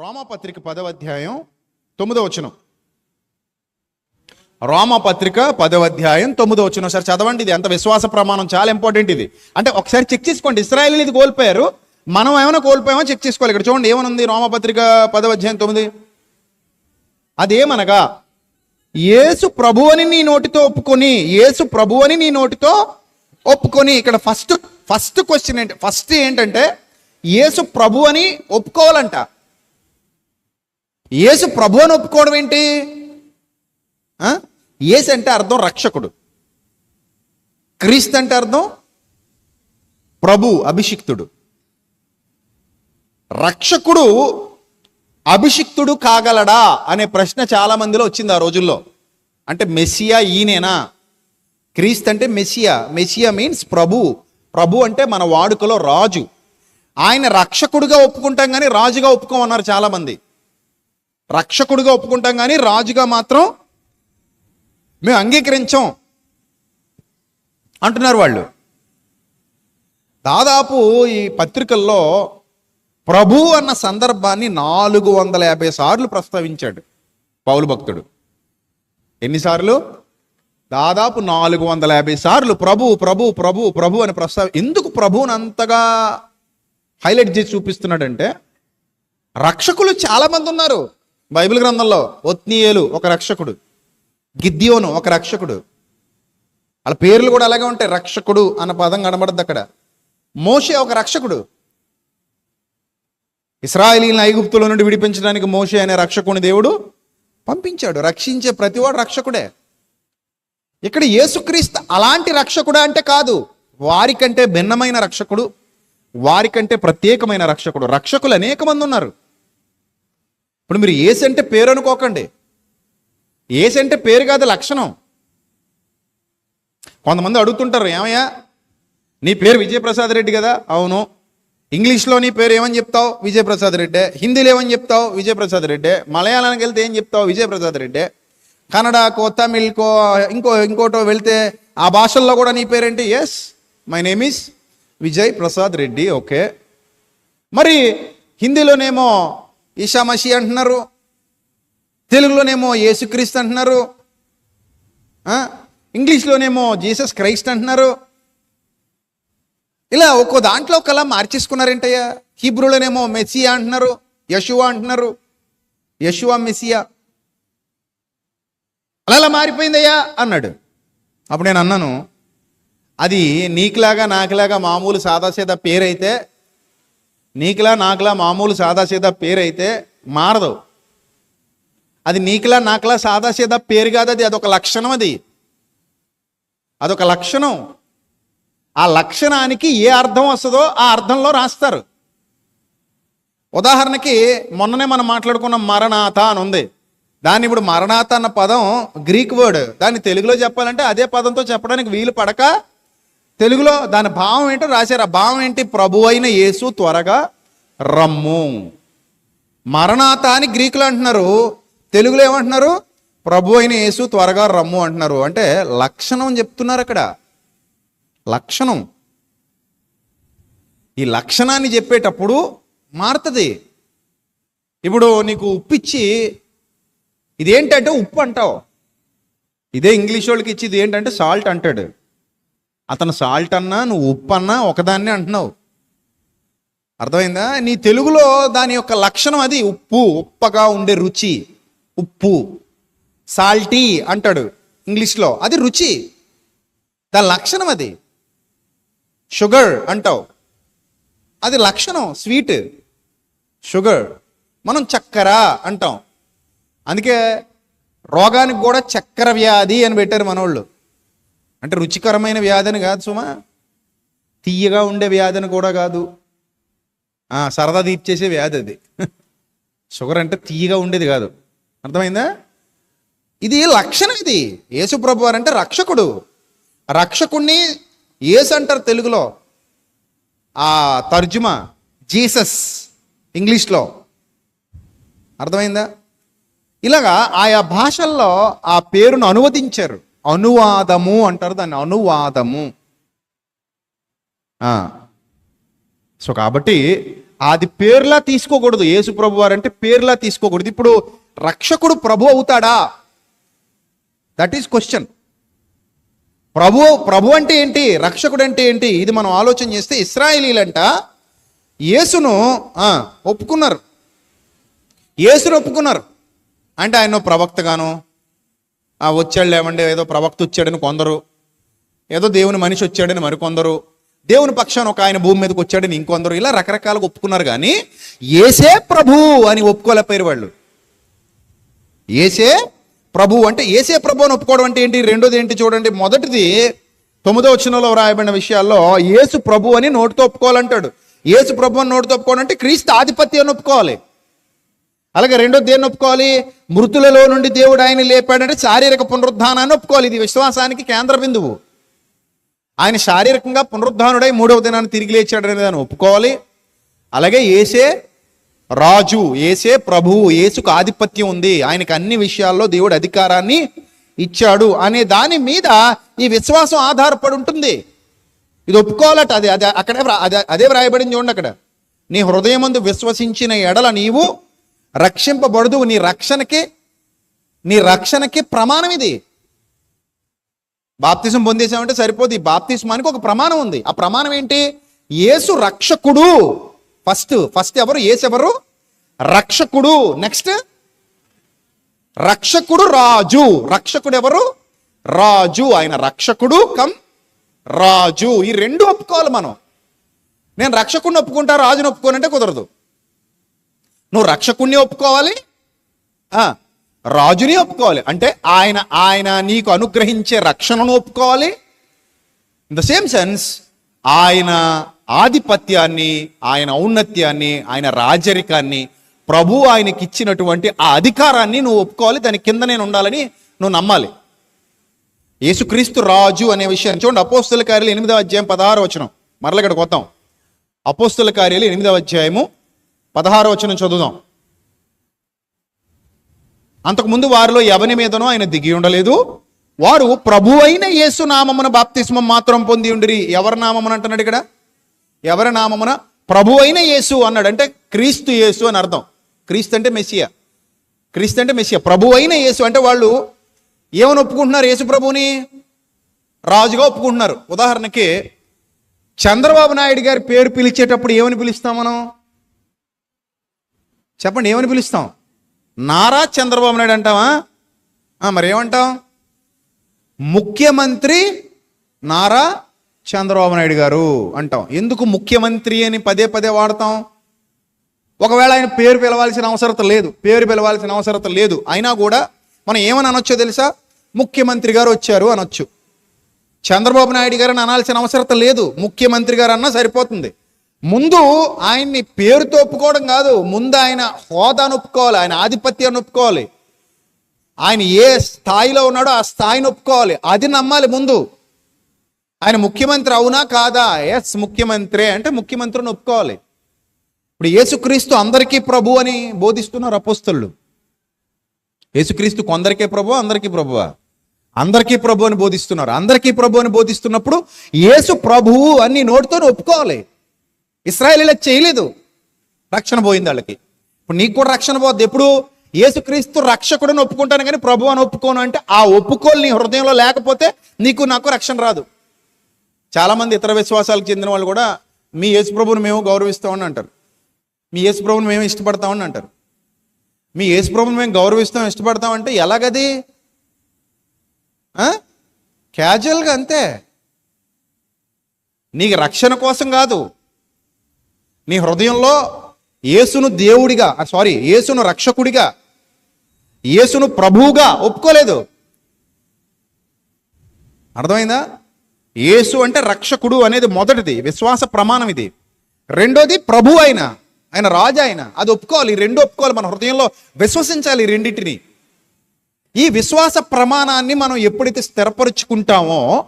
రోమపత్రిక పదవ అధ్యాయం తొమ్మిదో వచనం. రోమపత్రిక పదవ అధ్యాయం తొమ్మిదో వచనం. సార్ చదవండి ఇది. ఎంత విశ్వాస ప్రమాణం చాలా ఇంపార్టెంట్ ఇది. అంటే ఒకసారి చెక్ చేసుకోండి. ఇస్రాయల్ ఇది కోల్పోయారు. మనం ఏమైనా కోల్పోయామో చెక్ చేసుకోవాలి. ఇక్కడ చూడండి ఏమనుంది రోమపత్రిక పదవ అధ్యాయం తొమ్మిది? అదేమనగా యేసు ప్రభు అని నీ నోటితో ఒప్పుకొని యేసు ప్రభు అని నీ నోటితో ఒప్పుకొని ఇక్కడ ఫస్ట్ ఫస్ట్ క్వశ్చన్ ఏంటి ఫస్ట్ ఏంటంటే యేసు ప్రభు అని ఒప్పుకోవాలంట. యేసు ప్రభు అని ఒప్పుకోవడం ఏంటి? ఆ? యేసు అంటే అర్థం రక్షకుడు. క్రీస్తు అంటే అర్థం ప్రభు అభిషిక్తుడు. రక్షకుడు అభిషిక్తుడు కాగలడా అనే ప్రశ్న చాలా మందిలో వచ్చింది ఆ రోజుల్లో. అంటే మెస్సియా ఈయనేనా? క్రీస్తు అంటే మెస్సియా. మెస్సియా మీన్స్ ప్రభు. ప్రభు అంటే మన వాడుకలో రాజు. ఆయన రక్షకుడుగా ఒప్పుకుంటాం కానీ రాజుగా ఒప్పుకోమన్నారు చాలా మంది రక్షకుడుగా ఒప్పుకుంటాం కానీ రాజుగా మాత్రం మేము అంగీకరించాం అంటున్నారు వాళ్ళు. దాదాపు ఈ పత్రికల్లో ప్రభు అన్న సందర్భాన్ని నాలుగు వందల యాభై సార్లు ప్రస్తావించాడు పౌలు భక్తుడు. ఎన్నిసార్లు దాదాపు నాలుగు వందల యాభై సార్లు ప్రభు ప్రభు ప్రభు ప్రభు అని ప్రస్తావ ఎందుకు ప్రభువుని అంతగా హైలైట్ చేసి చూపిస్తున్నాడంటే రక్షకులు చాలామంది ఉన్నారు. బైబిల్ గ్రంథంలో ఒత్నీయేలు ఒక రక్షకుడు గిద్యోను ఒక రక్షకుడు. వాళ్ళ పేర్లు కూడా అలాగే ఉంటాయి రక్షకుడు అన్న పదం కనబడద్దు అక్కడ. మోషే ఒక రక్షకుడు. ఇస్రాయలీలను ఐగుప్తుల నుండి విడిపించడానికి మోషే అనే రక్షకుని దేవుడు పంపించాడు. రక్షించే ప్రతివాడు రక్షకుడే. ఇక్కడ యేసుక్రీస్తు అలాంటి రక్షకుడా అంటే కాదు. వారికంటే భిన్నమైన రక్షకుడు వారికంటే ప్రత్యేకమైన రక్షకుడు. రక్షకులు అనేక మంది ఉన్నారు. ఇప్పుడు మీరు ఏసు అంటే పేరు అనుకోకండి. ఏసు అంటే పేరు కాదు లక్షణం. కొంతమంది అడుగుతుంటారు ఏమయ్యా నీ పేరు విజయప్రసాద్ రెడ్డి కదా? అవును. ఇంగ్లీష్లో నీ పేరు ఏమని చెప్తావు? విజయప్రసాద్ రెడ్డే. హిందీలో ఏమని చెప్తావు? విజయప్రసాద్ రెడ్డే. మలయాళానికి వెళ్తే ఏం చెప్తావు? విజయప్రసాద్ రెడ్డే. కన్నడకో తమిళ్కో ఇంకో ఇంకోటో వెళ్తే ఆ భాషల్లో కూడా నీ పేరేంటి? Yes my name is Vijay Prasad Reddy. Okay మరి హిందీలోనేమో ఈషామషి అంటున్నారు. తెలుగులోనేమో యేసుక్రీస్తు అంటున్నారు. ఇంగ్లీష్లోనేమో జీసస్ క్రైస్ట్ అంటున్నారు. ఇలా ఒక్కో దాంట్లో ఒకలా మార్చేసుకున్నారేంటయ్యా? హీబ్రూలోనేమో మెస్సియా అంటున్నారు. యశువా అంటున్నారు. Yeshua messiah. అలా అలా మారిపోయిందయ్యా అన్నాడు. అప్పుడు నేను అన్నాను అది నీకులాగా నాకులాగా మామూలు సాదాసీదా పేరైతే నీకులా నాకులా మామూలు సాదాసీదా పేరైతే మారదు. అది నీకులా నాకులా సాదాసీదా పేరు కాదు అది అదొక లక్షణం అది. అదొక లక్షణం. ఆ లక్షణానికి ఏ అర్థం వస్తుందో ఆ అర్థంలో రాస్తారు. ఉదాహరణకి మొన్ననే మనం మాట్లాడుకున్న మరణాత అని ఉంది. దాన్ని ఇప్పుడు మరణాత అన్న పదం గ్రీక్ వర్డ్. దాన్ని తెలుగులో చెప్పాలంటే అదే పదంతో చెప్పడానికి వీలు పడక తెలుగులో దాని భావం ఏంటో రాశారు. ఆ భావం ఏంటి? ప్రభు అయిన యేసు త్వరగా రమ్ము. మరణాత అని గ్రీకులు అంటున్నారు. తెలుగులో ఏమంటున్నారు? ప్రభు అయిన యేసు త్వరగా రమ్ము అంటున్నారు. అంటే లక్షణం చెప్తున్నారు అక్కడ. లక్షణం. ఈ లక్షణాన్ని చెప్పేటప్పుడు మారుతుంది. ఇప్పుడు నీకు ఉప్పు ఇచ్చి ఇదేంటంటే ఉప్పు అంటావు. ఇదే ఇంగ్లీష్ వాళ్ళకి ఇచ్చి ఇది ఏంటంటే సాల్ట్ అంటాడు. అతను సాల్ట్ అన్నా నువ్వు ఉప్పు అన్నా ఒకదాన్నే అంటున్నావు. అర్థమైందా? నీ తెలుగులో దాని యొక్క లక్షణం అది ఉప్పు ఉప్పగా ఉండే రుచి. ఉప్పు. సాల్టీ అంటాడు ఇంగ్లీష్లో. అది రుచి. దాని లక్షణం అది. షుగర్ అంటావు. అది లక్షణం స్వీట్ షుగర్ మనం చక్కెర అంటాం. అందుకే రోగానికి కూడా చక్కెర వ్యాధి అని పెట్టారు మనోళ్ళు. అంటే రుచికరమైన వ్యాధి అని కాదు సుమా. తీయగా ఉండే వ్యాధి అని కూడా కాదు. సరదా తీర్చేసే వ్యాధి అది. షుగర్ అంటే తీయగా ఉండేది కాదు. అర్థమైందా? ఇది లక్షణం ఇది. యేసు ప్రభు వారు అంటే రక్షకుడు. రక్షకుణ్ణి ఏసు అంటారు తెలుగులో. ఆ తర్జుమా జీసస్ ఇంగ్లీష్లో. అర్థమైందా? ఇలాగా ఆయా భాషల్లో ఆ పేరును అనువదించారు. అనువాదము అంటారు దాన్ని అనువాదము. సో కాబట్టి అది పేర్లా తీసుకోకూడదు. యేసు ప్రభు వారు అంటే పేర్లా తీసుకోకూడదు. ఇప్పుడు రక్షకుడు ప్రభు అవుతాడా? దట్ ఈస్ క్వశ్చన్ ప్రభు ప్రభు అంటే ఏంటి? రక్షకుడు అంటే ఏంటి? ఇది మనం ఆలోచన చేస్తే ఇస్రాయేలీలంట యేసును ఒప్పుకున్నారు. యేసును ఒప్పుకున్నారు. అంటే ఆయన ప్రవక్తగాను ఆ వచ్చాడు లేవండి ఏదో ప్రవక్త వచ్చాడని కొందరు ఏదో దేవుని మనిషి వచ్చాడని మరికొందరు దేవుని పక్షాన ఒక ఆయన భూమి మీదకి వచ్చాడని ఇంకొందరు ఇలా రకరకాలుగా ఒప్పుకున్నారు కానీ ఏసే ప్రభు అని ఒప్పుకోలేకపోయారు వాళ్ళు. ఏసే ప్రభు అంటే ఏసే ప్రభు అని ఒప్పుకోవడం అంటే ఏంటి? రెండోది ఏంటి చూడండి మొదటిది తొమ్మిదో వచనంలో వ్రాయబడిన విషయాల్లో యేసు ప్రభు అని నోటితో ఒప్పుకోవాలంటాడు. యేసు ప్రభు అని నోటితో ఒప్పుకోవాలంటే క్రీస్తు ఆధిపత్యం అని ఒప్పుకోవాలి. అలాగే రెండోది దేన్ని ఒప్పుకోవాలి? మృతులలో నుండి దేవుడు ఆయన లేపాడంటే శారీరక పునరుద్ధానాన్ని ఒప్పుకోవాలి. ఇది విశ్వాసానికి కేంద్ర బిందువు. ఆయన శారీరకంగా పునరుద్ధానుడై మూడవ దినాన్ని తిరిగి లేచాడనే దాన్ని ఒప్పుకోవాలి. అలాగే ఏసే రాజు ఏసే ప్రభువు ఏసుకు ఆధిపత్యం ఉంది. ఆయనకు అన్ని విషయాల్లో దేవుడు అధికారాన్ని ఇచ్చాడు అనే దాని మీద ఈ విశ్వాసం ఆధారపడి ఉంటుంది. ఇది ఒప్పుకోవాలట. అది అదే అక్కడే అదే అదే వ్రాయబడింది చూడండి అక్కడ. నీ హృదయమందు విశ్వసించిన ఎడల నీవు రక్షింపబడదు. నీ రక్షణకి నీ రక్షణకి ప్రమాణం ఇది. బాప్తిజం పొందేసామంటే సరిపోదు. ఈ బాప్తిస్మానికి ఒక ప్రమాణం ఉంది. ఆ ప్రమాణం ఏంటి? యేసు రక్షకుడు. ఫస్ట్ ఫస్ట్ ఎవరు? యేసు ఎవరు? రక్షకుడు. నెక్స్ట్ రక్షకుడు రాజు. రక్షకుడు ఎవరు? రాజు. ఆయన రక్షకుడు. కమ్ రాజు. ఈ రెండు ఒప్పుకోవాలి మనం. నేను రక్షకుడిని ఒప్పుకుంటా రాజుని ఒప్పుకోనంటే కుదరదు. నువ్వు రక్షకుణ్ణి ఒప్పుకోవాలి? రాజుని ఒప్పుకోవాలి. అంటే ఆయన ఆయన నీకు అనుగ్రహించే రక్షణను ఒప్పుకోవాలి? ఇన్ ద సేమ్ సెన్స్ ఆయన ఆధిపత్యాన్ని ఆయన ఔన్నత్యాన్ని ఆయన రాజరికాన్ని ప్రభు ఆయనకి ఇచ్చినటువంటి ఆ అధికారాన్ని నువ్వు ఒప్పుకోవాలి. దాని కింద నేను ఉండాలని నువ్వు నమ్మాలి. యేసుక్రీస్తు రాజు అనే విషయాన్ని చూడండి. అపోస్తుల కార్యాలు ఎనిమిదవ అధ్యాయం పదహారు వచనం. మరల ఇక్కడికి వద్దాం. అపోస్తుల కార్యాలు ఎనిమిదవ అధ్యాయము పదహారో వచ్చిన చదువుదాం. అంతకుముందు వారిలో ఎవని మీదనో ఆయన దిగి ఉండలేదు. వారు ప్రభు అయిన యేసు నామమున బాప్తిస్మం మాత్రం పొంది ఉండిరి. ఎవరి నామమున అంటున్నాడు ఇక్కడ? ఎవరి నామమున? ప్రభు అయిన యేసు అన్నాడు. అంటే క్రీస్తు యేసు అని అర్థం. క్రీస్తు అంటే మెస్సియా. క్రీస్తు అంటే మెస్సియా. ప్రభు అయిన యేసు. అంటే వాళ్ళు ఏమని ఒప్పుకుంటున్నారు యేసు ప్రభుని రాజుగా ఒప్పుకుంటున్నారు. ఉదాహరణకి చంద్రబాబు నాయుడు గారి పేరు పిలిచేటప్పుడు ఏమని పిలుస్తాం మనం? చెప్పండి ఏమని పిలుస్తాం? నారా చంద్రబాబు నాయుడు అంటావా? మరి ఏమంటాం ముఖ్యమంత్రి నారా చంద్రబాబు నాయుడు గారు అంటాం. ఎందుకు ముఖ్యమంత్రి అని పదే పదే వాడతాం? ఒకవేళ ఆయన పేరు పిలవాల్సిన అవసరత లేదు పేరు పిలవాల్సిన అవసరత లేదు అయినా కూడా మనం ఏమని అనొచ్చో తెలుసా? ముఖ్యమంత్రి గారు వచ్చారు అనొచ్చు. చంద్రబాబు నాయుడు గారు అని అనాల్సిన అవసరత లేదు ముఖ్యమంత్రి గారు అన్నా సరిపోతుంది. ముందు ఆయన్ని పేరుతో ఒప్పుకోవడం కాదు ముందు ఆయన హోదాను ఒప్పుకోవాలి ఆయన ఆధిపత్యాన్ని ఒప్పుకోవాలి. ఆయన ఏ స్థాయిలో ఉన్నాడో ఆ స్థాయిని ఒప్పుకోవాలి. అది నమ్మాలి ముందు. ఆయన ముఖ్యమంత్రి అవునా కాదా? ఎస్ ముఖ్యమంత్రి అంటే ముఖ్యమంత్రిని ఒప్పుకోవాలి. ఇప్పుడు యేసుక్రీస్తు అందరికీ ప్రభు అని బోధిస్తున్నారు అపోస్తలు యేసుక్రీస్తు కొందరికే ప్రభు అందరికీ ప్రభువా? అందరికీ ప్రభు అని బోధిస్తున్నారు. అందరికీ ప్రభు అని బోధిస్తున్నప్పుడు యేసు ప్రభువు అని నోటితో ఒప్పుకోవాలి. ఇస్రాయలీలకు చేయలేదు. రక్షణ పోయింది వాళ్ళకి. ఇప్పుడు నీకు కూడా రక్షణ పోద్ది. ఎప్పుడు? యేసుక్రీస్తు రక్షకుడిని ఒప్పుకుంటాను కానీ ప్రభు అని ఒప్పుకోను అంటే ఆ ఒప్పుకోలు నీ హృదయంలో లేకపోతే నీకు నాకు రక్షణ రాదు. చాలామంది ఇతర విశ్వాసాలకు చెందిన వాళ్ళు కూడా మీ యేసుప్రభుని మేము గౌరవిస్తామని అంటారు. మీ యేసుప్రభుని మేము ఇష్టపడతామని అంటారు. మీ యేసుప్రభుని మేము గౌరవిస్తాం ఇష్టపడతాం అంటే ఎలాగది? క్యాజువల్గా అంతే. నీకు రక్షణ కోసం కాదు. నీ హృదయంలో యేసును దేవుడిగా సారీ యేసును రక్షకుడిగా యేసును ప్రభువుగా ఒప్పుకోలేదు. అర్థమైందా? యేసు అంటే రక్షకుడు అనేది మొదటిది విశ్వాస ప్రమాణం ఇది. రెండోది ప్రభు అయిన ఆయన రాజు ఆయన అది ఒప్పుకోవాలి ఈ రెండు ఒప్పుకోవాలి మన హృదయంలో విశ్వసించాలి రెండింటిని. ఈ విశ్వాస ప్రమాణాన్ని మనం ఎప్పుడైతే స్థిరపరుచుకుంటామో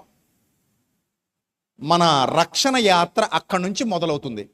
మన రక్షణ యాత్ర అక్కడి నుంచి మొదలవుతుంది.